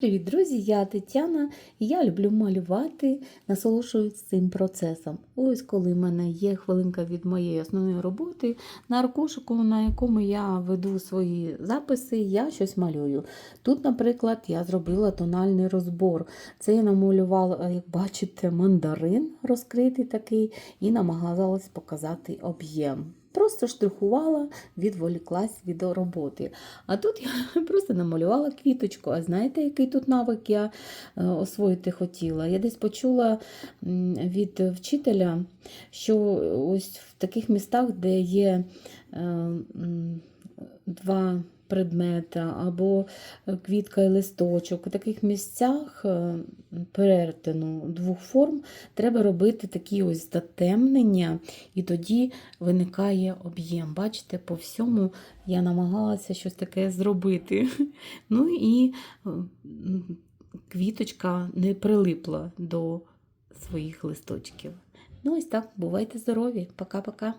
Привіт, друзі! Я Тетяна, і я люблю малювати, насолоджуюсь цим процесом. Ось коли в мене є хвилинка від моєї основної роботи, на аркушику, на якому я веду свої записи, я щось малюю. Тут, наприклад, я зробила тональний розбор. Це я намалювала, як бачите, мандарин розкритий такий, і намагалась показати об'єм. Просто штрихувала, відволіклась від роботи. А тут я просто намалювала квіточку. А знаєте, який тут навик я е, освоїти хотіла? Я десь почула від вчителя, що ось в таких містах, де є е, два предмета або квітка і листочок, у таких місцях е, перетину двох форм треба робити такі ось затемнення, і тоді виникає об'єм. Бачите, по всьому я намагалася щось таке зробити. Ну і е, квіточка не прилипла до своїх листочків. Ну, ось так, бувайте здорові. Пока-пока.